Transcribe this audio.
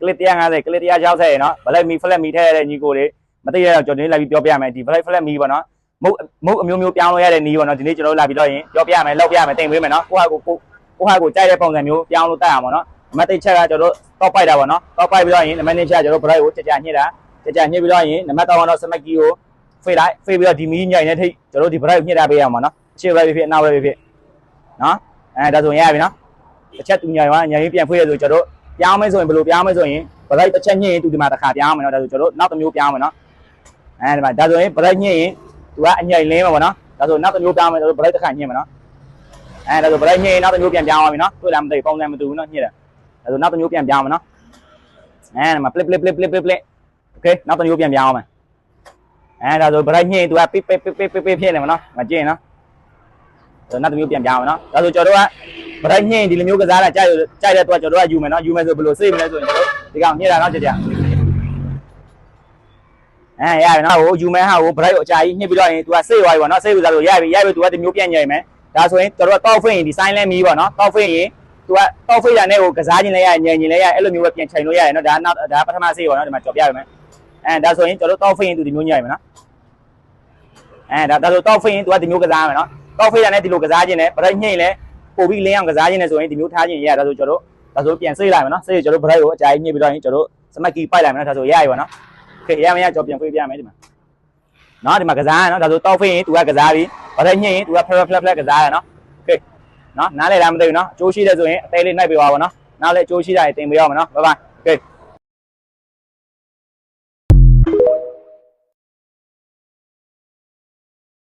ကလစ်150ကလစ်160ရယ်နော်ဘလိုက်မီဖလက်မီထည့်ရတဲ့ညီကိုတွေမသိရတော့ကျွန်တော်ဒီနေ့လာပြီးပြောပြမယ်ဒီဘလိုက်ဖလက်မီပေါ့နော်မုတ်မုတ်အမျိုးမျိုးပြောင်းလို့ရတဲ့နီးပေါ့နော်ဒီနေ့ကျွန်တော်တို့လာပြီးတော့ရင်ပြောပြမယ်လောက်ပြမယ်တင်ပေးမယ်နော်ကိုဟာကိုကိုကိုဟာကိုကြိုက်တဲ့ပုံစံမျိုးပြောင်းလို့တက်အောင်ပေါ့နော်အမတ်တိတ်ချက်ကကျွန်တော်တို့တောက်ပိုက်တာပေါ့နော်တောက်ပိုက်ပြီးတော့ရင်နံပါတ်2ချက်ကျွန်တော်တို့ဘလိုက်ကိုကြကြညှစ်တာကြကြညှစ်ပြီးတော့ရင်နံပါတ်3ကတော့စမက်ကီကိုဖေးလိုက်ဖေးပြီးတော့ဒီမီးညိုင်တဲ့ထိတ်ကျွန်တော်တို့ဒီဘလိုက်ကိုညှစ်တာပေးရအောင်ပေါ့နော်ရှေ့ဘလိုက်ဖြစ်ဖြစ်အနောက်ဘလိုက်ဖြစ်ဖြစ်နော်အဲဒါဆိုရင်ရပြီနော်တစ်ချက်တူညိုင်သွားညိုင်ပြီးပြန်ဖွေးရဆိုကျွန်တော်တို့ ပြောင်းမယ်ဆိုရင်ဘယ်လိုပြောင်းမယ်ဆိုရင်ဘလိုက်တစ်ချက်ညှစ်ရင်သူဒီမှာတစ်ခါပြောင်းမယ်နော်ဒါဆိုကျွန်တော်တို့နောက်တစ်မျိုးပြောင်းမယ်နော်အဲဒီမှာဒါဆိုရင်ဘလိုက်ညှစ်ရင်သူကအညိုင်လင်းမှာပေါ့နော်ဒါဆိုနောက်တစ်မျိုးပြောင်းမယ်ကျွန်တော်တို့ဘလိုက်တစ်ခါညှစ်မယ်နော်အဲဒါဆိုဘလိုက်ညှစ်ရင်နောက်တစ်မျိုးပြန်ပြောင်းသွားပြီနော်တွေ့လားမသိပုံစံမတူဘူးနော်ညှစ်တယ်ဒါဆိုနောက်တစ်မျိုးပြန်ပြောင်းမယ်နော်အဲဒီမှာ flip flip flip flip flip flip okay နောက်တစ်မျိုးပြန်ပြောင်းအောင်မယ်အဲဒါဆိုဘလိုက်ညှစ်ရင်သူကပိပိပိပိပိပိဖြစ်နေမှာနော်မကျင်းနော်ဆိုနောက်တစ်မျိုးပြန်ပြအောင်နော်ဒါဆိုကျွန်တော်တို့က ဗရိုက်ညှင်းဒီလိုမျိုးကစားတာကြိုက်ကြိုက်တဲ့တော့ကျွန်တော်တို့ကယူမယ်နော်ယူမယ်ဆိုဘယ်လိုစိတ်မလဲဆိုရင်ကျွန်တော်ဒီကောင်ညှစ်တာနော်ကြကြအဲရပြီနော်ဟိုယူမယ်ဟာဟိုဗရိုက်ကိုအကြာကြီးညှစ်ပြီးတော့ရင် तू ကစိတ်သွားပြီပေါ့နော်စိတ်ကစားလို့ရပြီရပြီ तू ကဒီမျိုးပြန်ညိုင်မယ်ဒါဆိုရင်ကျွန်တော်တို့တောက်ဖိရင်ဒီဆိုင်လဲမီးပေါ့နော်တောက်ဖိရင် तू ကတောက်ဖိတာနဲ့ဟိုကစားခြင်းလဲရညိုင်ခြင်းလဲရအဲ့လိုမျိုးပဲပြန်ချိန်လို့ရတယ်နော်ဒါနောက်ဒါပထမစိတ်ပေါ့နော်ဒီမှာကြော်ပြရမယ်အဲဒါဆိုရင်ကျွန်တော်တို့တောက်ဖိရင် तू ဒီမျိုးညိုင်မယ်နော်အဲဒါဒါဆိုတောက်ဖိရင် तू ကဒီမျိုးကစားမယ်နော် ကောက်ဖေးရနဲ့ဒီလိုကစားခြင်းနဲ့ဗရိုက်ညှိရင်လည်း ပို့ပြီးလင်းအောင်ကစားခြင်းနဲ့ဆိုရင်ဒီမျိုးထားခြင်းရရဒါဆိုကျွန်တော်တို့ဒါဆိုပြန်စိတ်လိုက်မယ်နော်စိတ်ကျွန်တော်ဗရိုက်ကိုအကြာကြီးညှိပြီးတော့ရင်ကျွန်တော်တို့စမက်ကီပိုက်လိုက်မယ်နော်ဒါဆိုရရပါနော်โอเคရမရကျွန်တော်ပြန်ဖွေးပြမယ်ဒီမှာနော်ဒီမှာကစားရနော်ဒါဆိုတောက်ဖေးရင် तू ကကစားပြီးဗရိုက်ညှိရင် तू ကဖလက်ဖလက်ဖလက်ကစားရနော်โอเคနော်နားလေလားမသိဘူးနော်အကျိုးရှိတယ်ဆိုရင်အသေးလေးနှိုက်ပေးပါပါနော်နောက်လည်းအကျိုးရှိတာရင်တင်ပေးရအောင်နော်ဘိုင်ဘိုင်โอเค